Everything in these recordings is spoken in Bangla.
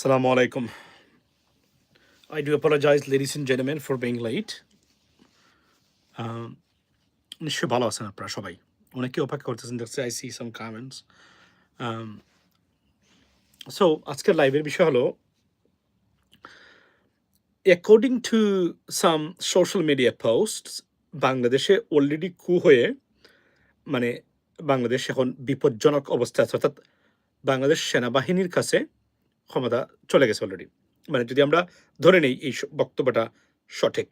Assalamu alaikum. I do apologize, ladies and gentlemen, for being late. Um, নিশ্চয়ই ভালো আছেন আপনারা সবাই অনেকে অপেক্ষা করতেছেন দেখছি I see some comments so আজকের লাইভের বিষয় হলো according to some social media post বাংলাদেশে অলরেডি কু হয়ে মানে বাংলাদেশ এখন বিপজ্জনক অবস্থায় আছে অর্থাৎ বাংলাদেশ সেনাবাহিনীর কাছে ক্ষমতা চলে গেছে অলরেডি মানে যদি আমরা ধরে নেই এই বক্তব্যটা সঠিক।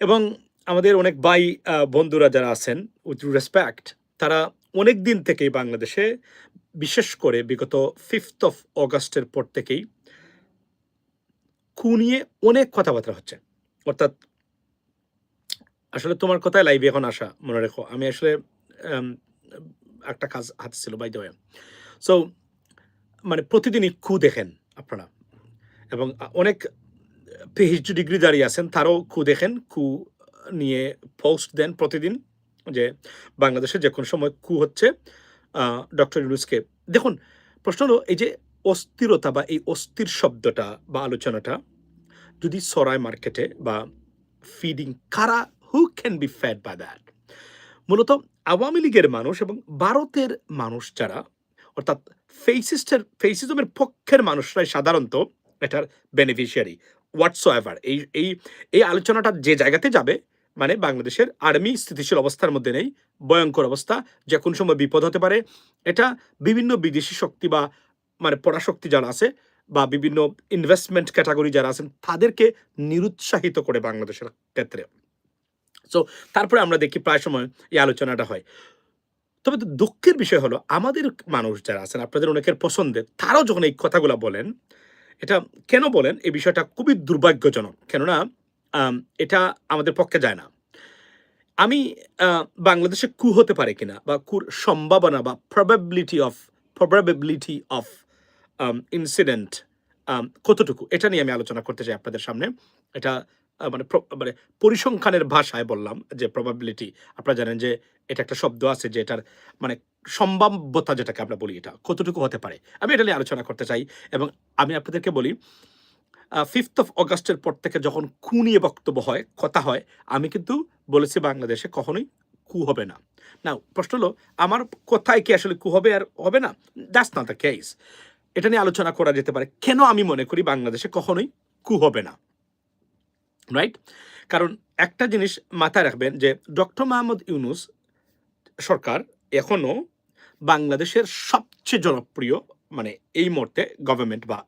এবং আমাদের অনেক আহ, বন্ধুরা যারা আছেন উইথ রেসপেক্ট তারা অনেক দিন থেকেই বাংলাদেশে বিশেষ করে বিগত ফিফথ অফ অগাস্টের পর থেকেই কু নিয়ে অনেক কথাবার্তা হচ্ছে। অর্থাৎ আসলে তোমার কথায় লাইভে এখন আসা মনে রেখো। আমি আসলে একটা কাজ হাতে ছিল বাই দেওয়া সো মানে প্রতিদিনই খু দেখেন আপনারা। এবং অনেক পিএইচডি ডিগ্রি দাঁড়িয়ে আছেন, তারাও খু দেখেন কু নিয়ে পোস্ট দেন প্রতিদিন যে বাংলাদেশে যে কোনো সময় কু হচ্ছে ডক্টর ইউনুসকে। দেখুন, প্রশ্ন হলো, এই যে অস্থিরতা বা এই অস্থির শব্দটা বা আলোচনাটা যদি সরাই মার্কেটে বা ফিডিং কারা who can be fed by that মূলত আওয়ামী লীগের মানুষ এবং ভারতের মানুষ যারা, অর্থাৎ ফেসিস্টের ফেসিজমের পক্ষের মানুষরাই সাধারণত এটার বেনিফিশিয়ারি হোয়াটস এভার এই এই এই আলোচনাটা যে জায়গাতে যাবে মানে বাংলাদেশের আর্মি স্থিতিশীল অবস্থার মধ্যে নেই, ভয়ঙ্কর অবস্থা, যে কোন সময় বিপদ হতে পারে, এটা বিভিন্ন বিদেশি শক্তি বা মানে পরাশক্তি যারা আছে বা বিভিন্ন ইনভেস্টমেন্ট ক্যাটাগরি যারা আছেন, তাদেরকে নিরুৎসাহিত করে বাংলাদেশের ক্ষেত্রে। সো তারপরে আমরা দেখি প্রায় সময় এই আলোচনাটা হয়। তবে দুঃখের বিষয় হলো, আমাদের মানুষ যারা আছেন, আপনাদের অনেকের পছন্দের, তারাও যখন এই কথাগুলো বলেন, এটা কেন বলেন? এই বিষয়টা খুবই দুর্ভাগ্যজনক। কেননা এটা আমাদের পক্ষে যায় না। আমি বাংলাদেশে কু হতে পারে কিনা বা কুর সম্ভাবনা বা probability of probability of incident কতটুকু, এটা নিয়ে আমি আলোচনা করতে চাই আপনাদের সামনে। এটা মানে মানে পরিসংখ্যানের ভাষায় বললাম যে প্রবাবিলিটি আপনারা জানেন যে এটা একটা শব্দ আছে যে এটার মানে সম্ভাব্যতা যেটাকে আমরা বলি এটা কতটুকু হতে পারে। আমি এটা নিয়ে আলোচনা করতে চাই এবং আমি আপনাদেরকে বলি ফিফথ অফ অগাস্টের পর থেকে যখন কু নিয়ে বক্তব্য হয়, কথা হয়, আমি কিন্তু বলেছি বাংলাদেশে কখনোই কু হবে না। না প্রশ্ন হলো, আমার কোথায় কি আসলে কু হবে আর হবে না? দ্যাটস নট দ্য কেস এটা নিয়ে আলোচনা করা যেতে পারে। কেন আমি মনে করি বাংলাদেশে কখনোই কু হবে না? রাইট কারণ একটা জিনিস মাথায় রাখবেন যে ডক্টর মাহমুদ ইউনুস সরকার এখনও বাংলাদেশের সবচেয়ে জনপ্রিয় মানে এই মুহূর্তে গভর্নমেন্ট বা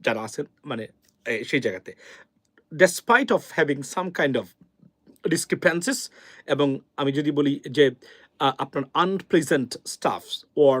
যারা আছেন মানে সেই জায়গাতে। Despite of having some kind of discrepancies এবং আমি যদি বলি যে আপনার unpleasant staffs or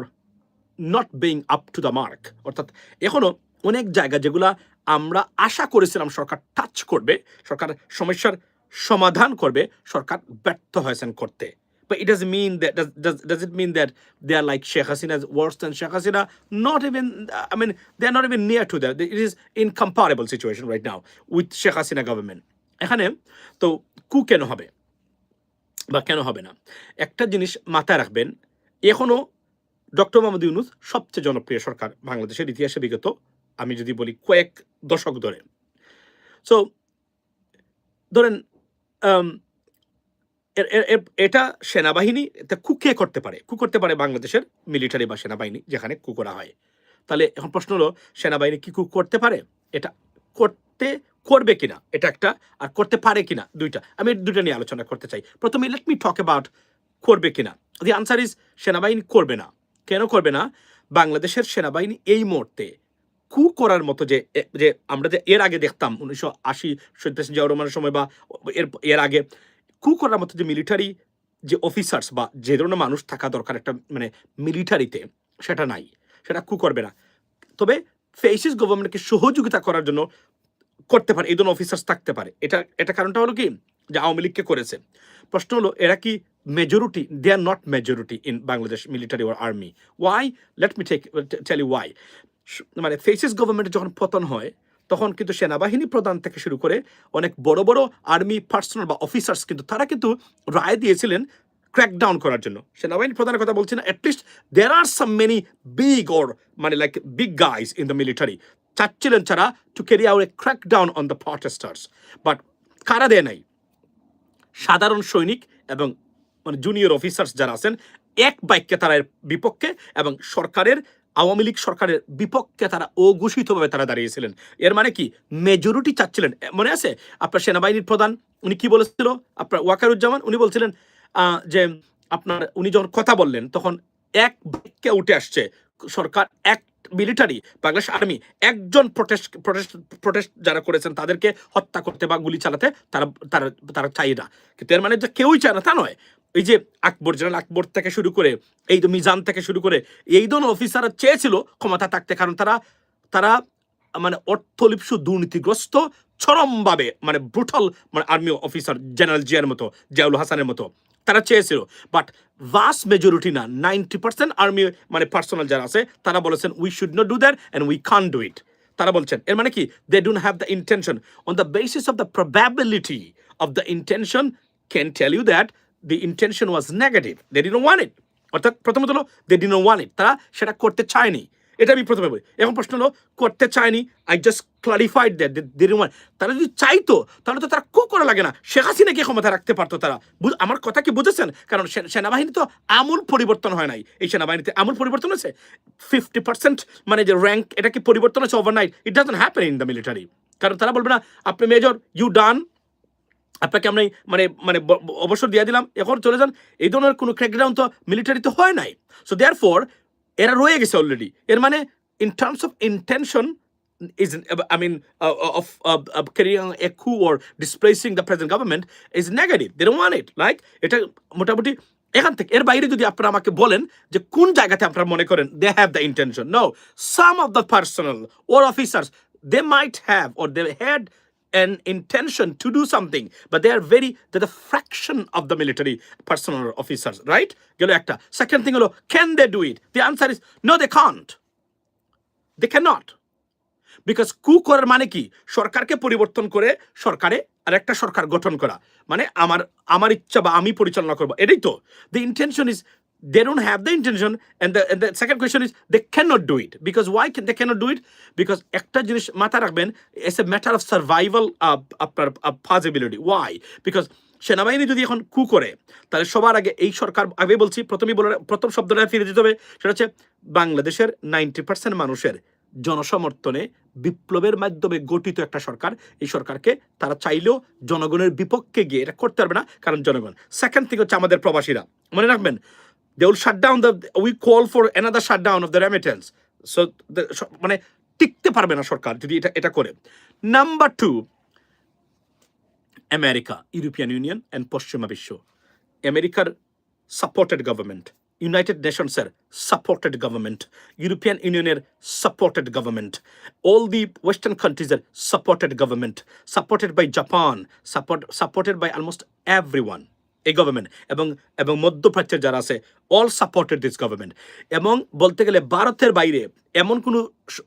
not being up to the mark অর্থাৎ এখনও অনেক জায়গা যেগুলা আমরা আশা করেছিলাম সরকার টাচ করবে সরকার সমস্যার সমাধান করবে সরকার ব্যর্থ হয়েছেন করতে But it doesn't mean that does, does, does it mean that they are like Sheikh Hasina's worse than Sheikh Hasina? Not even I mean they are not even near to that. It is incomparable situation right now with Sheikh Hasina government. এখানে তো কু কেন হবে বা কেন হবে না একটা জিনিস মাথায় রাখবেন এখনও ডক্টর মোহাম্মদ ইউনুস সবচেয়ে জনপ্রিয় সরকার বাংলাদেশের ইতিহাসে বিগত আমি যদি বলি কয়েক দশক ধরে। সো ধরেন এটা সেনাবাহিনী, এটা কু কে করতে পারে? কু করতে পারে বাংলাদেশের মিলিটারি বা সেনাবাহিনী, যেখানে কু করা হয়। তাহলে এখন প্রশ্ন হলো, সেনাবাহিনী কি কু করতে পারে? এটা করতে করবে কিনা? এটা একটা, আর করতে পারে কিনা? দুইটা। আমি দুইটা নিয়ে আলোচনা করতে চাই। প্রথমে লেট মি টক অ্যাবাউট করবে কিনা। দি আনসার ইজ সেনাবাহিনী করবে না। কেন করবে না? বাংলাদেশের সেনাবাহিনী এই মুহূর্তে কু করার মতো যে যে আমরা যে এর আগে দেখতাম উনিশশো আশি প্রেসিডেন্ট জিয়াউর সময় বা এর এর আগে, কু করার মতো যে মিলিটারি যে অফিসার্স বা যে ধরনের মানুষ থাকা দরকার একটা মানে মিলিটারিতে সেটা নাই, সেটা কু করবে না। তবে ফেসিস গভর্নমেন্টকে সহযোগিতা করার জন্য করতে পারে, এই ধরনের অফিসার্স থাকতে পারে। এটা এটা কারণটা হলো কি? যে আওয়ামী লীগকে করেছে। প্রশ্ন হলো, এরা কি majority they are not majority in Bangladesh military or army why let me take tell why মানে ফেসিস গভর্নমেন্টের যখন পতন হয়, তখন কিন্তু সেনাবাহিনী প্রধান থেকে শুরু করে অনেক বড় বড় আর্মি পার্সোনাল বা অফিসার্স কিন্তু তারা কিন্তু রায় দিয়েছিলেন ক্র্যাক ডাউন করার জন্য। সেনাবাহিনী প্রধানের কথা বলছি না at least there are some many big or মানে like big guys in the military চাচ্ছিলেন ছাড়া to carry out a crackdown on the protesters but কারা দেয় নাই? সাধারণ সৈনিক এবং মানে জুনিয়র অফিসার্স যারা আছেন, এক বাক্যে তারা এর বিপক্ষে এবং সরকারের আওয়ামী লীগ সরকারের বিপক্ষে তারা অঘোষিতভাবে তারা দাঁড়িয়েছিলেন। এর মানে কি? মেজরিটি চাচ্ছিলেন। মনে আছে? আপনার সেনাবাহিনীর প্রধান, উনি কি বলেছিল? আপনার ওয়াকারুজ্জামান, উনি বলছিলেন যে আপনার, উনি যখন কথা বললেন, তখন এক বাক্যে উঠে আসছে, সরকার এক মিলিটারি বাংলাদেশ আর্মি একজন প্রোটেস্ট প্রোটেস্ট প্রোটেস্ট যারা করেছেন, তাদেরকে হত্যা করতে বা গুলি চালাতে তারা তারা তারা চাই না। কিন্তু এর মানে যে কেউই চায় না, তা নয়। এই যে আকবর, জেনারেল আকবর থেকে শুরু করে, এই তো মিজান থেকে শুরু করে, এই ধরনের অফিসাররা চেয়েছিল ক্ষমতা থাকতে, কারণ তারা তারা মানে অর্থলিপ্সু দুর্নীতিগ্রস্ত, চরমভাবে মানে ব্রুটাল মানে আর্মি অফিসার জেনারেল জিয়ার মতো, জিয়াউল হাসানের মতো, তারা চেয়েছিল। বাট ভাস্ট মেজরিটি না নাইনটি পার্সেন্ট আর্মি মানে পার্সোনাল যারা আছে, তারা বলেছেন we should not do that and we can't do it তারা বলছেন, এর মানে কি? They don't have the intention on the basis of the probability of the intention can tell you that the intention was negative they didn't want it অর্থাৎ প্রথমত হলো দে ডিন ওয়ান ইট তারা সেটা করতে চায়নি। এটা আমি প্রথমে বলি। এখন প্রশ্ন হলো, করতে চায়নি? I just clarified that they didn't want তারা যদি চাইতো, তাহলে তো তারা কো করা লাগে না। শেখ হাসিনাকে ক্ষমতা রাখতে পারতো তারা। আমার কথা কি বুঝেছেন? কারণ সেনাবাহিনী তো আমূল পরিবর্তন হয় নাই। এই সেনাবাহিনীতে আমূল পরিবর্তন হয়েছে? ফিফটি পার্সেন্ট মানে যে র্যাঙ্ক এটা কি পরিবর্তন হচ্ছে overnight it doesn't happen in the military কারণ তারা বলবে না, আপনি মেজর ইউ ডান আপনাকে আমরা মানে মানে অবসর দিয়ে দিলাম। এখন চলে যান। এই ধরনের কোনো ক্র্যাকডাউন তো মিলিটারিতে হয় নাই। সো দেয়ার ফর এরা রয়ে গেছে অলরেডি এর মানে in terms of intention is I mean uh, of, of, of carrying a coup or displacing the present government is negative. They এটা মোটামুটি এখান থেকে এর বাইরে যদি আপনারা আমাকে বলেন যে কোন জায়গাতে আপনারা মনে করেন they have the intention no some of the personnel or officers they might have or they had an intention to do something, but they are very, the fraction of the military personnel officers, right? হলো can they do it the answer is no they can't they can not because coup করার মানে কি? সরকারকে পরিবর্তন করে সরকারে আর একটা সরকার গঠন করা। মানে আমার আমার ইচ্ছা বা আমি পরিচালনা করব। এটাই তো। The intention is they don't have the intention and the second question is they can not do it because why they can not do it because একটা জিনিস মাথায় রাখবেন it's a matter of survival আপনার পসিবিলিটি ওয়াই বিকজ সেনাবাহিনী যদি এখন কু করে, তাহলে সবার আগে এই সরকার, আগে বলছি, প্রথমেই বলে, প্রথম শব্দটা ফিরে দিতে হবে, সেটা হচ্ছে বাংলাদেশের নাইনটি পার্সেন্ট মানুষের জনসমর্থনে বিপ্লবের মাধ্যমে গঠিত একটা সরকার। এই সরকারকে তারা চাইলেও জনগণের বিপক্ষে গিয়ে এটা করতে পারবে না, কারণ জনগণ। সেকেন্ড থিং হচ্ছে আমাদের প্রবাসীরা। মনে রাখবেন will shut down the we call for another shut down of the remittance so মানে টিকতে পারবে না সরকার যদি এটা এটা করে। Number two America European Union and পশ্চিমা বিশ্ব। আমেরিকার সাপোর্টেড গভর্নমেন্ট ইউনাইটেড নেশনসের সাপোর্টেড গভর্নমেন্ট ইউরোপিয়ান ইউনিয়নের supported government all the western কান্ট্রিজের supported government supported by Japan support supported by almost every one এই গভর্নমেন্ট এবং এবং মধ্যপ্রাচ্যের যারা আছে অল সাপোর্টেড দিস গভর্নমেন্ট এবং বলতে গেলে ভারতের বাইরে এমন কোনো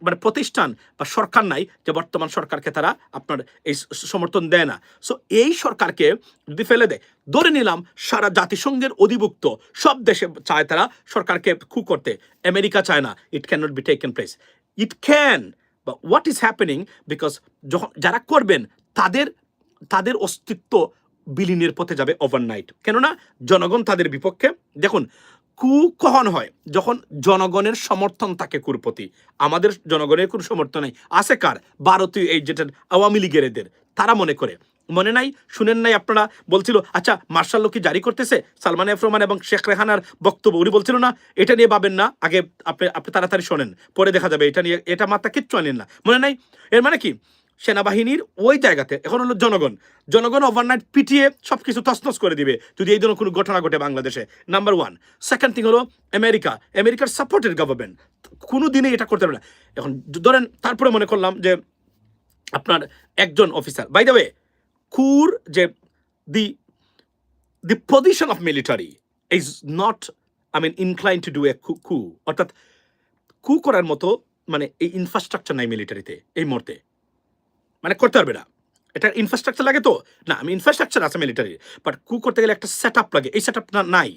মানে প্রতিষ্ঠান বা সরকার নাই যে বর্তমান সরকারকে তারা আপনার এই সমর্থন দেয় না। সো এই সরকারকে যদি ফেলে দেয়, ধরে নিলাম সারা জাতিসংঘের অধিভুক্ত সব দেশে চায় তারা সরকারকে খু করতে। আমেরিকা চায় না। It can not be taken place it can বা হোয়াট ইজ হ্যাপেনিং বিকজ যখন, যারা করবেন, তাদের তাদের অস্তিত্ব বিলীনের পথে যাবে ওভারনাইট কেননা জনগণ তাদের বিপক্ষে, দেখুন, কু কখন হয় যখন জনগণের সমর্থন থাকে কুর প্রতি আমাদের জনগণের কোনো সমর্থন নেই। আছে কার? ভারতীয় এই যেটা আওয়ামী লীগের এদের। তারা মনে করে। মনে নাই? শুনেন নাই আপনারা? বলছিল আচ্ছা মার্শাল কি জারি করতেছে, সালমান এফ রহমান এবং শেখ রেহানার বক্তব্য। উনি বলছিল, না, এটা নিয়ে পাবেন না। আগে আপনি আপনি তাড়াতাড়ি শোনেন, পরে দেখা যাবে। এটা নিয়ে, এটা মাথা কিচ্ছু আনেন না। মনে নাই? এর মানে কি? সেনাবাহিনীর ওই জায়গাতে, এখন হলো জনগণ। জনগণ ওভারনাইট পিটিয়ে সব কিছু তছনছ করে দিবে। যদি এই ধরনের কোনো ঘটনা ঘটে বাংলাদেশে নাম্বার ওয়ান সেকেন্ড থিং হলো আমেরিকা আমেরিকার সাপোর্টেড গভর্নমেন্ট কোনো দিনে এটা করতে পারবে না। এখন ধরেন, তারপরে মনে করলাম যে আপনার একজন অফিসার বাই দ্য ওয়ে কুর যে the the position of military is not I mean incline to do a coup অর্থাৎ কু করার মতো মানে এই ইনফ্রাস্ট্রাকচার নাই মিলিটারিতে এই মুহূর্তে। মানে করতে পারবে না। এটা ইনফ্রাস্ট্রাকচার লাগে তো? না, আমি ইনফ্রাস্ট্রাকচার আছে মিলিটারি বাট কু করতে গেলে একটা সেট আপ লাগে। এই সেট আপ নাই।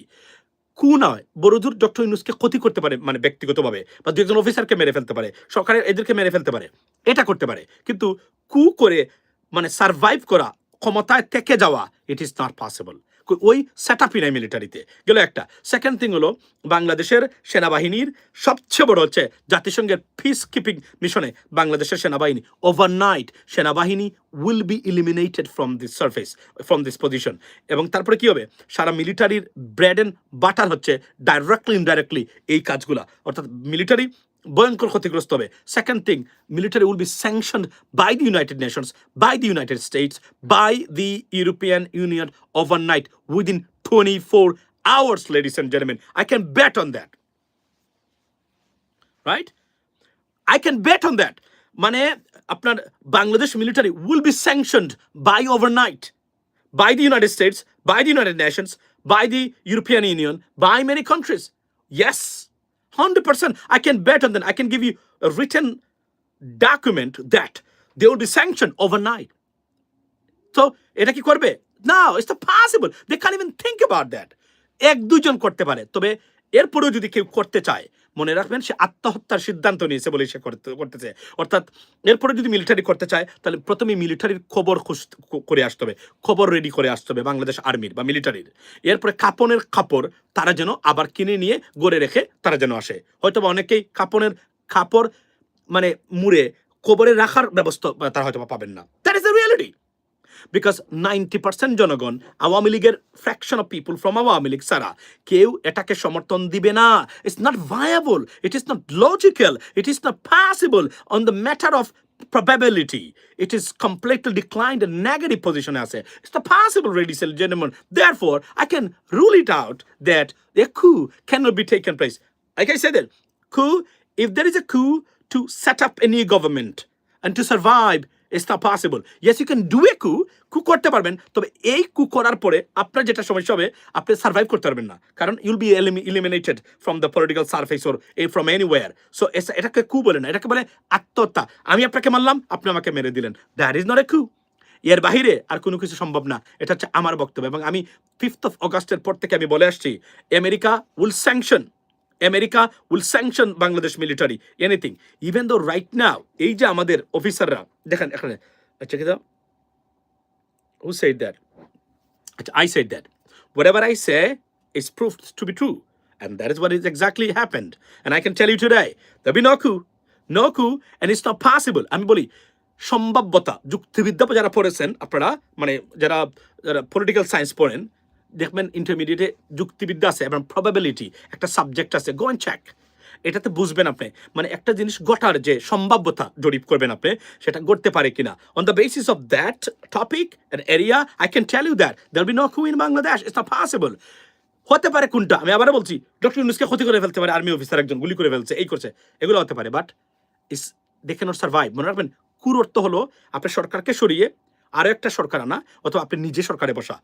কু নয়, বড়দুর ডক্টর ইউনুসকে ক্ষতি করতে পারে মানে ব্যক্তিগতভাবে, বা দু একজন অফিসারকে মেরে ফেলতে পারে, সরকারের এদেরকে মেরে ফেলতে পারে, এটা করতে পারে। কিন্তু কু করে মানে সারভাইভ করা, ক্ষমতায় থেকে যাওয়া ইট ইজ নট পসিবল ওই সেট আপই নাই মিলিটারিতে গেল একটা। সেকেন্ড থিং হলো, বাংলাদেশের সেনাবাহিনীর সবচেয়ে বড় হচ্ছে জাতিসংঘের পিস কিপিং মিশনে বাংলাদেশের সেনাবাহিনী। ওভারনাইট সেনাবাহিনী will be eliminated from this surface from this position এবং তারপরে কি হবে? সারা মিলিটারির ব্রেড অ্যান্ড বাটার হচ্ছে ডাইরেক্টলি ইনডাইরেক্টলি এই কাজগুলা। অর্থাৎ মিলিটারি ভয়ঙ্কর ক্ষতিগ্রস্ত হবে। Second thing military will be sanctioned by the United Nations by the United States by the European Union overnight within twenty four hours ladies and gentleman I can bat on that right I can bet on that মানে আপনার Bangladesh military will be sanctioned by overnight by the United States, by the United Nations, by the European Union, by many countries. Yes, 100%. I can bet on that. I can give you a written document that they will be sanctioned overnight. So, এটা কি করবে না it's the possible they can even think about that এক দুজন করতে পারে তবে এরপরেও যদি কেউ করতে চায় মনে রাখবেন, সে আত্মহত্যার সিদ্ধান্ত নিয়েছে বলে সে করতে, করতেছে। অর্থাৎ এরপরে যদি মিলিটারি করতে চায়, তাহলে প্রথমে মিলিটারির খবর করে আসতে হবে। খবর রেডি করে আসতে হবে বাংলাদেশ আর্মির বা মিলিটারির এরপরে কাপনের কাপড়, তারা যেন আবার কিনে নিয়ে গড়ে রেখে তারা যেন আসে। হয়তো বা অনেকেই কাপনের কাপড় মানে মুড়ে, কবরে রাখার ব্যবস্থা, তারা হয়তো পাবেন না। That is reality because ninety percent জনগণ আওয়ামী লীগের fraction of people from Awami League ছাড়া কেউ এটাকে সমর্থন দিবে না it's not viable it is not logical it is not possible on the matter of probability it is completely declined and negative position as a it's not possible ladies and gentlemen therefore i can rule it out that a coup cannot be taken place like i said coup if there is a coup to set up a new government and to survive it's not possible. Yes, you can do a coup. Coup করতে পারবেন, তবে এই কু করার পরে আপনার যেটা সমস্যা হবে, আপনি সার্ভাইভ করতে পারবেন না। কারণ you'll be eliminated from the political surface or a from any anywhere so এটাকে কু বলে না, এটাকে বলে আত্মহত্যা। আমি আপনাকে মারলাম, আপনি আমাকে মেরে দিলেন। দ্যাট ইজ নট এ কু এর বাহিরে আর কোনো কিছু সম্ভব না। এটা হচ্ছে আমার বক্তব্য এবং আমি ফিফথ অফ অগাস্টের পর থেকে আমি বলে আসছি America will sanction America will sanction Bangladesh military anything even though right now এই যে আমাদের অফিসাররা দেখেন এখানে আচ্ছা কি হু said that আচ্ছা said that whatever I say is proved to be true and that is what is exactly happened and I can tell you today there'll be no coup no coup and it's not possible আমি বলি সম্ভাব্যতা যুক্তিবিদ্যা যারা পড়েছেন আপনারা মানে যারা যারা পলিটিক্যাল সায়েন্স পড়েন দেখবেন ইন্টারমিডিয়েটে যুক্তিবিদ্যা আছে এবং প্রবাবিলিটি একটা সাবজেক্ট আছে। গো অ্যান্ড চেক এটাতে বুঝবেন আপনি। মানে একটা জিনিস ঘটার যে সম্ভাব্যতা জরিপ করবেন আপনি, সেটা ঘটতে পারে কিনা। On the basis of that topic and area I can tell you that there be no coup in Bangladesh it's not possible হতে পারে কোনটা? আমি আবার বলছি ডক্টর ইউনুসকে ক্ষতি করে ফেলতে পারে আর্মি অফিসার একজন গুলি করে ফেলছে, এই করছে। এগুলো হতে পারে but is they cannot survive মনে রাখবেন কুর অর্থ হলো আপনার সরকারকে সরিয়ে আরও একটা সরকার আনা, অথবা আপনি নিজে সরকারে বসা।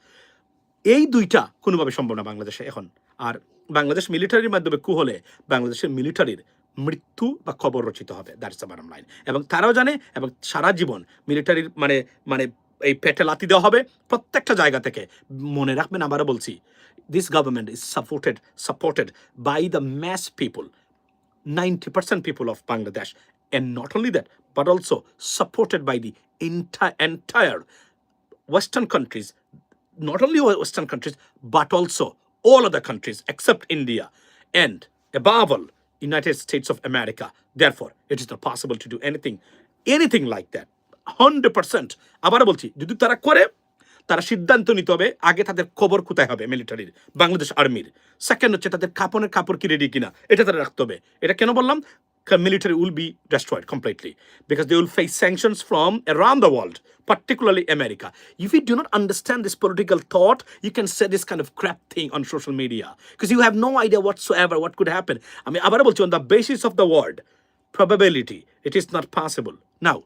এই দুইটা কোনোভাবে সম্ভব না বাংলাদেশে এখন। আর বাংলাদেশ মিলিটারির মাধ্যমে কু হলে বাংলাদেশের মিলিটারির মৃত্যু বা খবর রচিত হবে দ্যাটস দ্য লাইন এবং তারাও জানে এবং সারা জীবন মিলিটারির মানে মানে এই পেটে লাতি দেওয়া হবে প্রত্যেকটা জায়গা থেকে। মনে রাখবেন আবারও বলছি this government is supported supported by the mass people 90% people of Bangladesh not only that, but also supported by the entire, entire Western countries, not only Western countries, but also all other countries except India and above all, United States of America. Therefore, it is not possible to do anything, anything like that. 100%. আবার বলছি যদি তারা করে তারা সিদ্ধান্ত নিতে হবে আগে তাদের খবর কোথায় হবে মিলিটারির বাংলাদেশ আর্মির সেকেন্ড হচ্ছে তাদের কাপনের কাপড় কি রেডি কিনা এটা তারা রাখতে হবে এটা কেন বললাম military will be destroyed completely because they will face sanctions from around the world, particularly America. If you do not understand this political thought, you can say this kind of crap thing on social media because you have no idea whatsoever what could happen. I mean, available to on the basis of the word probability, it is not possible. Now,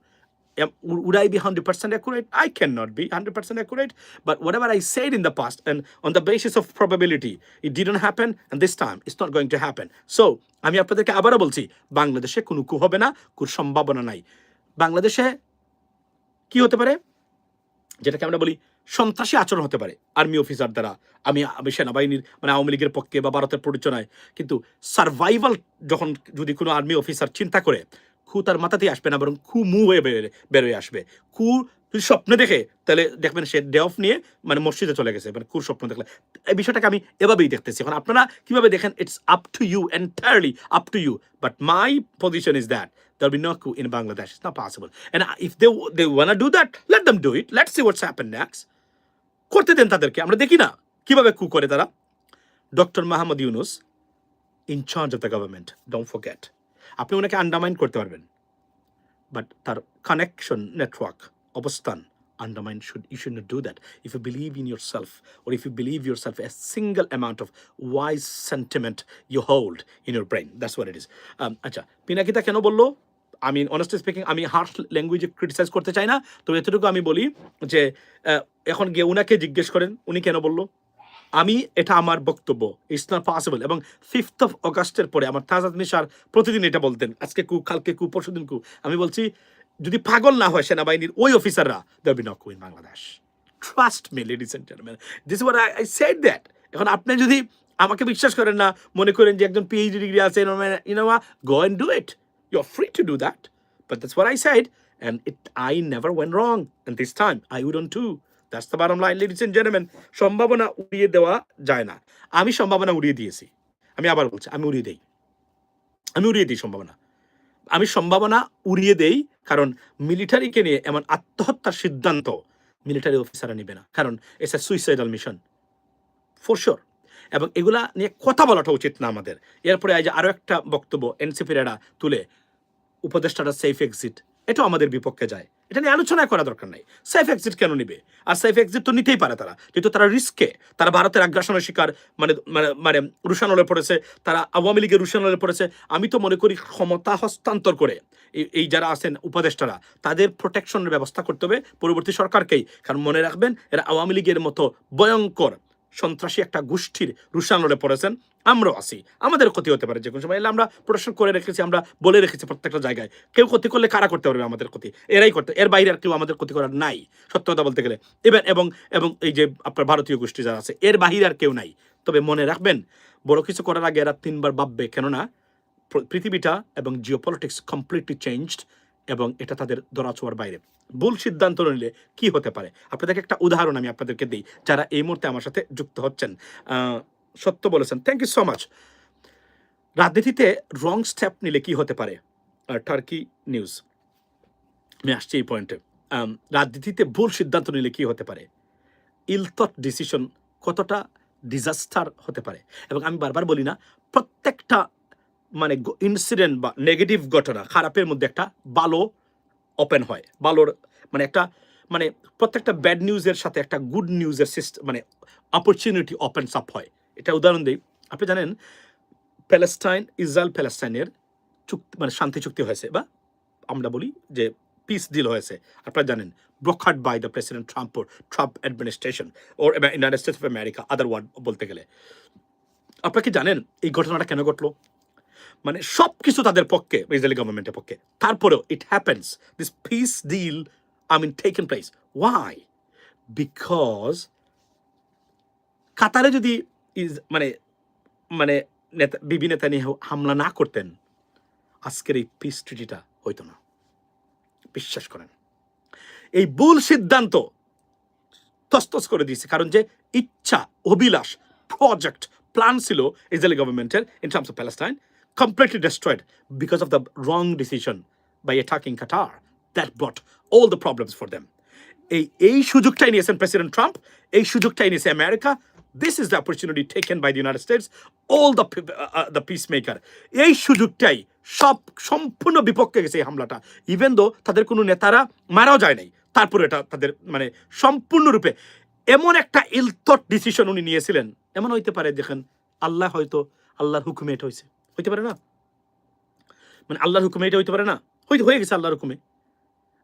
um, would I be 100% accurate? I cannot be 100% accurate. But whatever I said in the past, and on the basis of probability, it didn't happen, and this time it's not going to happen. So, আমি আপনাদেরকে আবারও বলছি বাংলাদেশে কোনো কু হবে না কুর সম্ভাবনা নাই বাংলাদেশে কি হতে পারে যেটাকে আমরা বলি সন্ত্রাসী আচরণ হতে পারে আর্মি অফিসার দ্বারা আমি আমি সেনাবাহিনীর মানে আওয়ামী লীগের পক্ষে বা ভারতের প্ররোচনায় কিন্তু সার্ভাইভাল যখন যদি কোনো আর্মি অফিসার চিন্তা করে খু তার মাথাতেই আসবে না বরং খু মু হয়ে বেরোয় বেরোয় আসবে খু যদি স্বপ্নে দেখে তাহলে দেখবেন সে ডে অফ নিয়ে মানে মসজিদে চলে গেছে মানে খুর স্বপ্ন দেখলে এই বিষয়টাকে আমি এভাবেই দেখতেছি এখন আপনারা কীভাবে দেখেন it's up to you entirely up to you but my position is that will be no coup in Bangladesh. It's not possible. And if they they want to do that, let them. Let's see what's happened next. করতে দেন তাদেরকে আমরা দেখি না কীভাবে কু করে তারা doctor Mahmud Yunus in charge of the government don't forget আপনি ওনাকে আন্ডারমাইন করতে পারবেন। বাট তার কানেকশন নেটওয়ার্ক অবস্থান undermine should you should do that if you believe in yourself or if you believe yourself a single amount of wise sentiment you hold in your brain that's where it is আচ্ছা পিনাকিতা কেন বলল? আমি অনেস্টলি স্পিকিং আমি হার্শ ল্যাঙ্গুয়েজে ক্রিটিসাইজ করতে চাই না তো এতটুকু আমি বলি যে এখন গিয়ে উনাকে জিজ্ঞেস করেন, উনি কেন বলল? আমি এটা আমার বক্তব্য ইটস নট পসিবল এবং ফিফথ অফ অগাস্টের পরে আমার তাজাদ মিশার প্রতিদিন এটা বলতেন, আজকে কু, কালকে কু পরশুদিন কু। আমি বলছি, যদি পাগল না হয় সেনাবাহিনীর ওই অফিসাররা there be not coup Bangladesh trust me ladies and gentleman this what I I said that এখন আপনি যদি আমাকে বিশ্বাস করেন না, মনে করেন যে একজন পিএইচডি ডিগ্রি আছে you know go and do it you are free to do that but that's what I said and it, I never went wrong and this time, I wouldn't too that's the bottom line ladies and gentleman সম্ভাবনা উড়িয়ে দেওয়া যায় না। আমি সম্ভাবনা উড়িয়ে দিয়েছি। আমি আবার বলছি, আমি উড়িয়ে দেই। আমি উড়িয়ে দিই সম্ভাবনা। আমি সম্ভাবনা উড়িয়ে দেই কারণ মিলিটারিকে নিয়ে এমন আত্মহত্যার সিদ্ধান্ত মিলিটারি অফিসাররা নেবে না। কারণ as a suicidal mission for sure এবং এগুলা নিয়ে কথা বলাটা উচিত না আমাদের। এরপরে যে আরও একটা বক্তব্য এনসিপির এরা তুলে উপদেষ্টাটা সেফ এক্সিট এটাও আমাদের বিপক্ষে যায়। এটা নিয়ে আলোচনা করা দরকার নাই। সেফ এক্সিট কেন নিবে? আর সেফ এক্সিট তো নিতেই পারে তারা। যেহেতু তারা রিস্কে তারা ভারতের আগ্রাসনের শিকার মানে মানে মানে রুশানলে পড়েছে, তারা আওয়ামী লীগের রুশানলে পড়েছে। আমি তো মনে করি ক্ষমতা হস্তান্তর করে এই- এই যারা আছেন উপদেষ্টারা, তাদের প্রোটেকশনের ব্যবস্থা করতে হবে পরবর্তী সরকারকেই। কারণ মনে রাখবেন, এরা আওয়ামী লীগের মতো ভয়ঙ্কর সন্ত্রাসী একটা গোষ্ঠীর রুশানলে পড়েছেন, আমরাও আছি। আমাদের ক্ষতি হতে পারে যে কোনো সময়। এলে আমরা প্রদর্শন করে রেখেছি, আমরা বলে রেখেছি প্রত্যেকটা জায়গায়। কেউ ক্ষতি করলে কারা করতে পারবে আমাদের ক্ষতি? এরাই করতে এর বাইরে আর কেউ আমাদের ক্ষতি করার নাই। সত্য কথা বলতে গেলে। এবার এবং এবং এই যে আপনার ভারতীয় গোষ্ঠী যারা আছে, এর বাহিরে আর কেউ নাই। তবে মনে রাখবেন, বড় কিছু করার আগে এরা তিনবার ভাববে, কেননা পৃথিবীটা এবং জিও পলিটিক্স কমপ্লিটলি চেঞ্জড এবং এটা তাদের দরাছোয়ার বাইরে। ভুল সিদ্ধান্ত নিলে কি হতে পারে? আপনাদেরকে একটা উদাহরণ আমি আপনাদেরকে দিই, যারা এই মুহূর্তে আমার সাথে যুক্ত হচ্ছেন। সত্য বলেছেন থ্যাংক ইউ সো মাচ রাজনীতিতে রং স্টেপ নিলে কি হতে পারে? টার্কি নিউজ আমি আসছি এই পয়েন্টে। রাজনীতিতে ভুল সিদ্ধান্ত নিলে কি হতে পারে? ইলথট ডিসিশন কতটা ডিজাস্টার হতে পারে? এবং আমি বারবার বলি না, প্রত্যেকটা মানে ইনসিডেন্ট বা নেগেটিভ ঘটনা, খারাপের মধ্যে একটা ভালো ওপেন হয়। ভালোর মানে একটা মানে প্রত্যেকটা ব্যাড নিউজের সাথে একটা গুড নিউজের সিস্টেম মানে অপরচুনিটি ওপেন আপ হয়। এটা উদাহরণ দিই। আপনি জানেন প্যালেস্টাইন ইসরায়েল প্যালেস্টাইনের চুক্তি মানে শান্তি চুক্তি হয়েছে বা আমরা বলি যে পিস ডিল হয়েছে। আপনারা জানেন brokered by the President Trump Trump administration or United States of America other word বলতে গেলে। আপনারা কি জানেন, এই ঘটনাটা কেন ঘটলো? মানে সব কিছু তাদের পক্ষে ইসরায়েলি গভর্নমেন্টের পক্ষে। তারপরেও it happens this peace deal I mean taken place why because কাতারে যদি ইজ মানে মানে নেতা, বিবি নেতা নিয়ে হামলা না করতেন, আজকের এই পিস ট্রিটিটা হইতো না। বিশ্বাস করেন। এই ভুল সিদ্ধান্ত তস্তস করে দিয়েছে, কারণ যে ইচ্ছা, অভিলাষ প্রজেক্ট প্ল্যান ছিল ইসরায়েলি গভর্নমেন্টের in terms of Palestine completely destroyed because of the wrong decision by attacking Qatar. That brought all the problems for them. এই এই সুযোগটাই নিয়েছেন প্রেসিডেন্ট ট্রাম্প এই সুযোগটাই নিয়েছে America this is the opportunity taken by the United States all the the peace maker এই সুযোগটাই সব সম্পূর্ণ বিপক্ষে গেছে এই হামলাটা। ইভেন দো তাদের কোনো নেতারা মারাও যায় নাই, তারপরে এটা তাদের মানে সম্পূর্ণরূপে এমন একটা ইলথট ডিসিশন উনি নিয়েছিলেন। এমন হইতে পারে দেখেন, আল্লাহ হয়তো আল্লাহর হুকুমে এটা হয়েছে হইতে পারে না? মানে আল্লাহর হুকুমে এটা হইতে পারে না? হইতে, হয়ে গেছে আল্লাহর হুকুমে।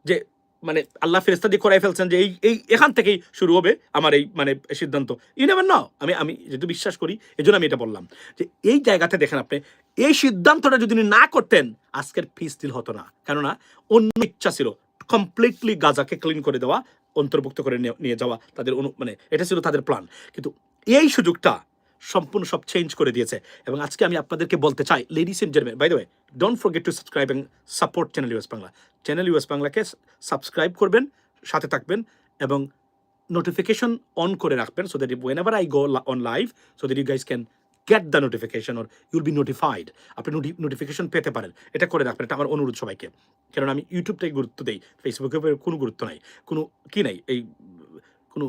যে মানে আল্লাহ ফেরেস্তা দিয়ে করাই ফেলছেন যে এই এই, এখান থেকেই শুরু হবে আমার এই মানে সিদ্ধান্ত। ইউ নেবেন না আমি আমি যেহেতু বিশ্বাস করি এই আমি এটা বললাম। যে এই জায়গাতে দেখেন আপনি, এই সিদ্ধান্তটা যদি না করতেন, আজকের ফিস দিল হতো না। কেননা, অন্য ইচ্ছা ছিল কমপ্লিটলি গাজাকে ক্লিন করে দেওয়া, অন্তর্ভুক্ত করে নিয়ে যাওয়া, তাদের অনু মানে এটা ছিল তাদের প্ল্যান কিন্তু এই সুযোগটা সম্পূর্ণ সব চেঞ্জ করে দিয়েছে। এবং আজকে আমি আপনাদেরকে বলতে চাই ladies and gentleman by the way don't forget to subscribe and support channel US Bangla channel US বাংলাকে সাবস্ক্রাইব করবেন, সাথে থাকবেন, এবং নোটিফিকেশন অন করে রাখবেন so that whenever I go on live so that you guys can get the notification or you'll be notified আপনি নোটিফিকেশন পেতে পারেন। এটা করে রাখবেন, এটা আমার অনুরোধ সবাইকে। কারণ আমি ইউটিউবটাই গুরুত্ব দিই ফেসবুকে কোনো গুরুত্ব নাই। কোনো কি নাই, এই কোনো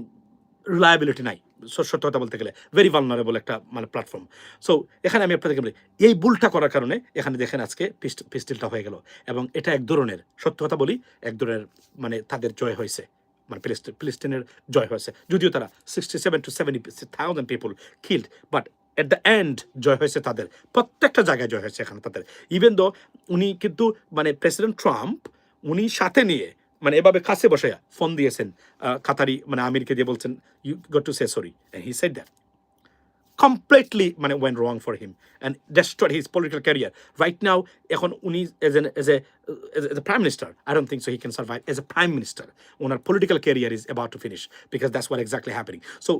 রিলায়াবিলিটি নাই। সত্য কথা বলতে গেলে ভেরি ভালনারেবল একটা মানে প্ল্যাটফর্ম সো এখানে আমি আপনাদেরকে বলি, এই ভুলটা করার কারণে এখানে দেখেন আজকে পিস্ট- পিস্টলটা হয়ে গেল এবং এটা এক ধরনের, সত্য কথা বলি, এক ধরনের মানে তাদের জয় হয়েছে মানে ফিলিস্তিন ফিলিস্তিনের জয় হয়েছে। যদিও তারা sixty seven to seventy thousand people killed but at the end জয় হয়েছে তাদের, প্রত্যেকটা জায়গায় জয় হয়েছে এখানে তাদের। ইভেন দো উনি কিন্তু মানে প্রেসিডেন্ট ট্রাম্প উনি সাথে নিয়ে মানে এভাবে কাছে বসে ফোন দিয়েছেন আহ, কাতারি মানে আমিরকে দিয়ে বলছেন you got to say sorry he said that completely মানে went wrong for him and destroyed his political career. Right now, এখন উনি as an as a as a, as a prime minister, I don't think so he can survive as a prime minister. ওনার political career is about to finish because that's what exactly happening. So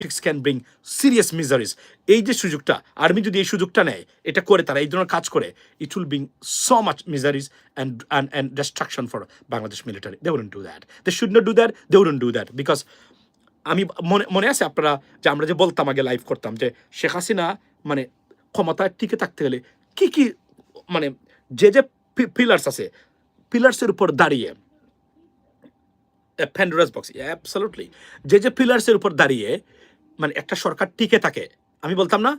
decision can bring serious miseries এই যে সুযোগটা, আর্মি যদি এই সুযোগটা নেয়, এটা করে তারা, এই ধরনের কাজ করে it will bring so much miseries and and and destruction for Bangladesh military they wouldn't do that they should not do that they wouldn't do that because আমি মনে মনে আছে আপনারা, যে আমরা যে বলতাম আগে লাইভ করতাম, যে শেখ হাসিনা মানে ক্ষমতায় টিকে থাকতে গেলে কি কি মানে যে যে পিলার্স আছে পিলার্সের উপর দাঁড়িয়ে প্যান্ডোরাস বক্স অ্যাবসলুটলি যে যে পিলার্সের উপর দাঁড়িয়ে মানে একটা সরকার টিকে থাকে। আমি বলতাম না,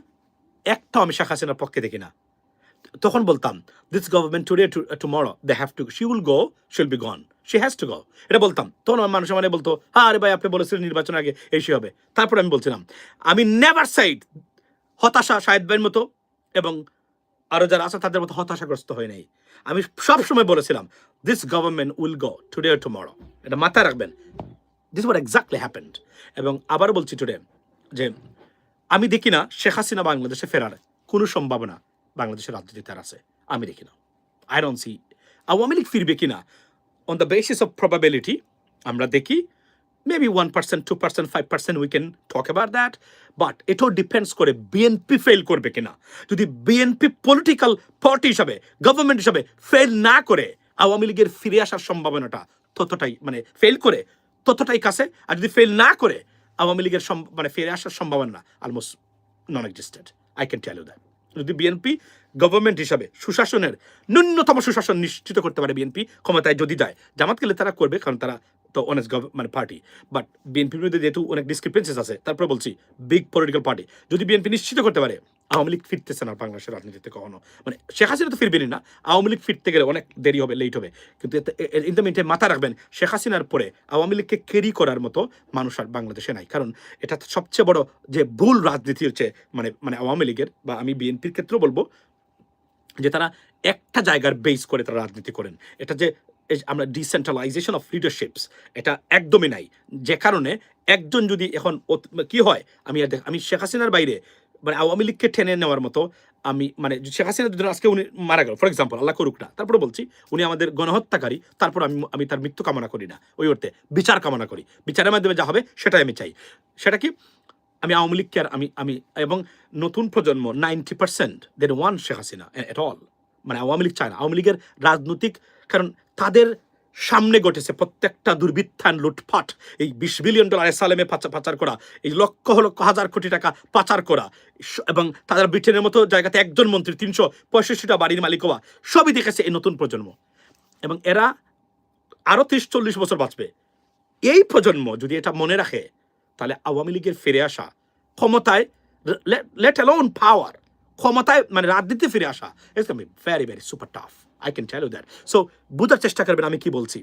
একটাও আমি শেখ হাসিনার পক্ষে দেখি না। তখন বলতাম this government today tomorrow they have to she will go she'll be gone she has to go এটা বলতাম। তখন আমার মানুষ মানে বলতো হ্যাঁ আরে ভাই, আপনি বলেছিলেন নির্বাচন আগে এসে হবে। তারপর আমি বলছিলাম, আমি নেভার সাইড হতাশা শাহেদ ভাইয়ের মতো এবং আরও যারা আছে তাদের মতো হতাশাগ্রস্ত হয় নাই। আমি সব সময় বলেছিলাম this government will go today tomorrow এটা মাথায় রাখবেন। দিস ওয়ার এক্স্যাক্টলি হ্যাপেন্ড এবং আবার বলছি টুডে যে আমি দেখি না, শেখ হাসিনা বাংলাদেশে ফেরার কোনো সম্ভাবনা বাংলাদেশের রাজনীতিতে আর আছে। আমি দেখি না। I don't see Awami League ফিরবে কিনা? On the basis of probability আমরা দেখি maybe one percent two percent five percent we can talk about that but এটাও ডিপেন্ডস করে বিএনপি ফেল করবে কিনা? যদি বিএনপি পলিটিক্যাল পার্টি হিসাবে গভর্নমেন্ট হিসাবে ফেল না করে, আওয়ামী লীগের ফিরে আসার সম্ভাবনাটা ততটাই মানে ফেল করে ততটাই কাছে, আর যদি ফেল না করে আওয়ামী লীগের মানে ফিরে আসার সম্ভাবনা almost non existed I can tell you that যদি বিএনপি গভর্নমেন্ট হিসাবে সুশাসনের ন্যূনতম সুশাসন নিশ্চিত করতে পারে বিএনপি ক্ষমতায় যদি যায়, জামাত গেলে তারা করবে, কারণ তারা তো অনেক মানে পার্টি বাট বিএনপির মধ্যে যেহেতু অনেক ডিসক্রিপেন্সিস আছে, তারপরে বলছি বিগ পলিটিক্যাল পার্টি যদি বিএনপি নিশ্চিত করতে পারে আওয়ামী লীগ ফিরতেছে না বাংলাদেশের রাজনীতিতে কখনো। মানে শেখ হাসিনা তো ফিরবেনই না। আওয়ামী লীগ ফিরতে গেলে অনেক দেরি হবে লেট হবে। কিন্তু ইন দ্য মিনটে মাথা রাখবেন, শেখ হাসিনার পরে আওয়ামী লীগকে ক্যারি করার মতো মানুষ আর বাংলাদেশে নাই। কারণ এটা সবচেয়ে বড় যে ভুল রাজনীতি হচ্ছে মানে মানে আওয়ামী লীগের বা আমি বিএনপির ক্ষেত্রেও বলব, যে তারা একটা জায়গার বেস করে তারা রাজনীতি করেন। এটা যে আমরা ডিসেন্ট্রালাইজেশন অফ লিডারশিপস এটা একদমই নাই। যে কারণে একজন যদি এখন কি হয়, আমি আমি শেখ হাসিনার বাইরে মানে আওয়ামী লীগকে টেনে নেওয়ার মতো আমি মানে শেখ হাসিনা যদি আজকে উনি মারা গেল। ফর এক্সাম্পল আল্লাহ করুক না। তারপরে বলছি, উনি আমাদের গণহত্যাকারী, তারপর আমি আমি তার মৃত্যু কামনা করি না। ওই অর্থে বিচার কামনা করি। বিচারের মাধ্যমে যা হবে সেটাই আমি চাই। সেটা কি? আমি আওয়ামী লীগকে আর আমি আমি, এবং নতুন প্রজন্ম ninety percent then one Sheikh Hasina at all মানে আওয়ামী লীগ চায় না। আওয়ামী লীগের রাজনৈতিক, কারণ তাদের সামনে ঘটেছে প্রত্যেকটা দুর্বৃত্তান লুটপাট। এই বিশ বিলিয়ন ডলার এসালেমে পাচার করা, এই লক্ষ লক্ষ হাজার কোটি টাকা পাচার করা এবং তাদের ব্রিটেনের মতো জায়গাতে একজন মন্ত্রী তিনশো পঁয়ষট্টিটা বাড়ির মালিক হওয়া, সবই দেখেছে এই নতুন প্রজন্ম। এবং এরা আরও ত্রিশ চল্লিশ বছর বাঁচবে। এই প্রজন্ম যদি এটা মনে রাখে, তাহলে আওয়ামী লীগের ফিরে আসা, ক্ষমতায় লেট অ্যালোন পাওয়ার ক্ষমতায় মানে রাজনীতি ফিরে আসা it's very very super tough I can tell you that so বোঝার চেষ্টা করবেন আমি কি বলছি।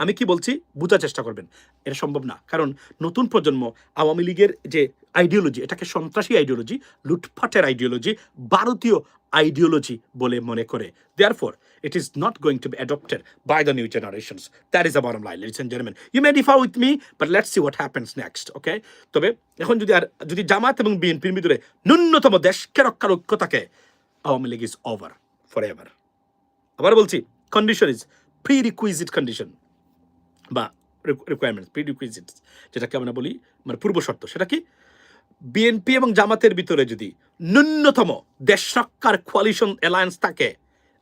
আমি কি বলছি? বোঝার চেষ্টা করবেন। এটা সম্ভব না। কারণ নতুন প্রজন্ম আওয়ামী লীগের যে আইডিওলজি এটাকে সন্ত্রাসী আইডিওলজি লুটপাটের আইডিওলজি ভারতীয় আইডিওলজি বলে মনে করে। Therefore it is not going to be adopted by the new generations that uh bottom line ladies and gentleman you may differ with me but let's see what happens next okay তবে এখন যদি আর যদি জামাত এবং বিএনপির ভিতরে ন্যূনতম দেশকে রক্ষার ঐক্য থাকে Awami League is over forever আবার বলছি condition is prerequisite condition বা রিকোয়ারমেন্ট প্রি রিকুইজিট যেটাকে আমরা বলি মানে পূর্ব শর্ত। সেটা কি? বিএনপি এবং জামাতের ভিতরে যদি ন্যূনতম দেশ রক্ষার কোয়ালিশন অ্যালায়েন্স থাকে,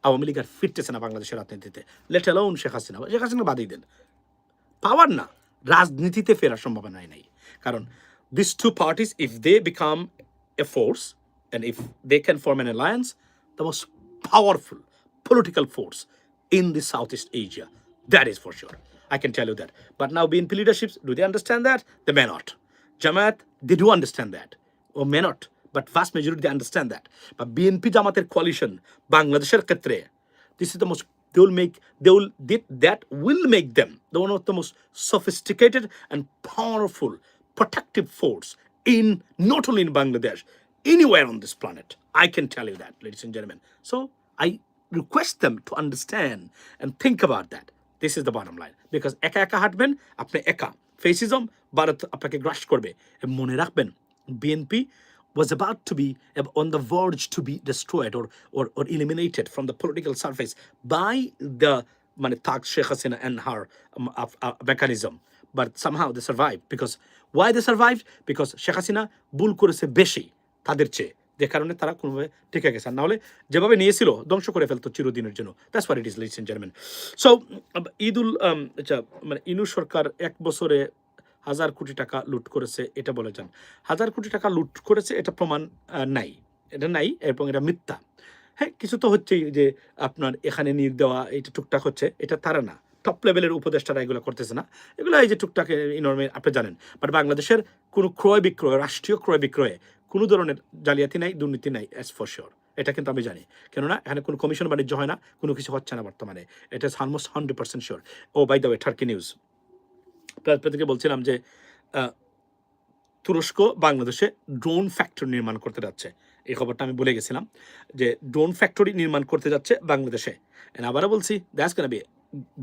আওয়ামী লীগ আর ফিরতেছে না বাংলাদেশের রাজনীতিতে। Let alone Sheikh Hasina. Sheikh Hasina বাদই দেন। পাওয়ার না। রাজনীতিতে ফেরার সম্ভাবনাই নাই। কারণ this two parties if they become a force and if they can form an alliance the most powerful political force in the Southeast Asia. That is for sure. I can tell you that. But now BNP leaderships, do they understand that? They may not. Jamaat, they do understand that. Or may not. But vast majority, they understand that. But BNP Jamaatir coalition, Bangladesh Katre, this is the most, they will make, they will, did that will make them the one of the most sophisticated and powerful protective force in, not only in Bangladesh, anywhere on this planet. I can tell you that, ladies and gentlemen. So I request them to understand and think about that. This is the bottom line. Because একা একা হাঁটবেন আপনি একা ফেসিজম ভারত আপনাকে গ্রাস করবে এবং মনে রাখবেন BNP was about to be on the verge to be destroyed or, or, or eliminated from the political surface by the মানে Taq Sheikh Hasina and her um, uh, uh, mechanism. But somehow they survived because why they survived? Because Sheikh Hasina ভুল করেছে বেশি তাদের চেয়ে যে কারণে তারা কোনোভাবে টিকে গেছে। আর নাহলে যেভাবে নিয়েছিল ধ্বংস করে ফেলতো চিরদিনের জন্য। That's what it is ladies gentleman so um, আচ্ছা মানে ইনু সরকার এক বছরে হাজার কোটি টাকা লুট করেছে এটা বলে যান। হাজার কোটি টাকা লুট করেছে এটা প্রমাণ নাই। এটা নাই এবং এটা মিথ্যা। হ্যাঁ কিছু তো হচ্ছেই যে আপনার এখানে নিয়োগ দেওয়া এটা টুকটাক হচ্ছে এটা তারা না। টপ লেভেলের উপদেষ্টারা এগুলো করতেছে না। এগুলো এই যে টুকটাক ইনর্মে আপনি জানেন। বাট বাংলাদেশের কোনো ক্রয় বিক্রয় রাষ্ট্রীয় ক্রয় বিক্রয়ে কোনো ধরনের জালিয়াতি নাই, দুর্নীতি নাই অ্যাজ ফর শিওর এটা কিন্তু আমি জানি। কেননা এখানে কোনো কমিশন বাণিজ্য হয় না, কোনো কিছু হচ্ছে না বর্তমানে। এটা almost hundred percent sure oh by the way Turkey news আপনাদেরকে বলছিলাম যে তুরস্ক বাংলাদেশে ড্রোন ফ্যাক্টরি নির্মাণ করতে যাচ্ছে। এই খবরটা আমি বলে গেছিলাম যে ড্রোন ফ্যাক্টরি নির্মাণ করতে যাচ্ছে বাংলাদেশে। আবারও বলছি that's can be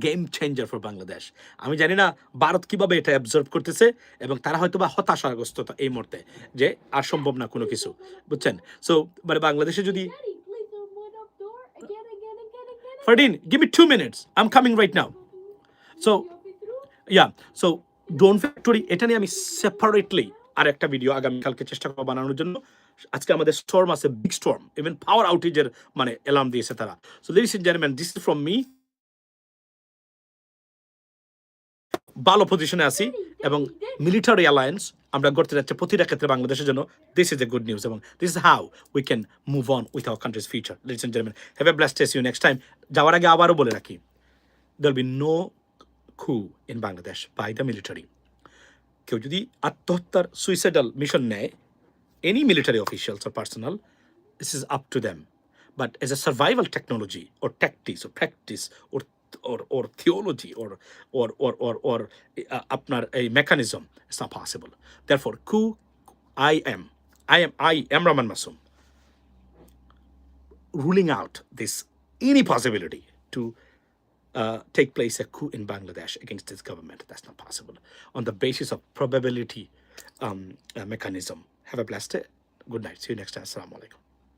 game changer for Bangladesh আমি জানি না ভারত কীভাবে এটা অ্যাবজর্ভ করতেছে এবং তারা হয়তো বা হতাশাগ্রস্ত এই মুহূর্তে যে আর সম্ভব না কোনো কিছু বুঝছেন? সো মানে বাংলাদেশে যদি. Fardin give me two minutes I am coming right now So, yeah so drone factory এটা নিয়ে আমি সেপারেটলি আর একটা ভিডিও আগামীকালকে চেষ্টা করব বানানোর জন্য। আজকে আমাদের স্টর্ম আছে বিগ স্টর্ম ইভেন পাওয়ার আউটেজের মানে অ্যালার্ম দিয়েছে তারা। So ladies and gentleman this from me ভালো পজিশনে আছি এবং মিলিটারি অ্যালায়েন্স আমরা করতে যাচ্ছি প্রতিটা ক্ষেত্রে বাংলাদেশের জন্য। This is a good news এবং this is how we can move on with our country's future ladies and gentleman have a blast you next time যাওয়ার আগে আবারও বলে রাখি there বি নো খু coup Bangladesh by the military কেউ যদি আত্মহত্যার সুইসাইডাল মিশন নেয় any military officials or personal this is up to them. But as a survival technology or tactics or practice or or, or theology or or or or, or uh, আপনার a mechanism, it's not possible. Therefore, coup, I am, I am, I am Raman Masum, ruling out this any possibility to uh, take place a coup in Bangladesh against this government. That's not possible on the basis of probability um, uh, mechanism. Have a blessed day. Good night. See you next time. Assalamu alaikum.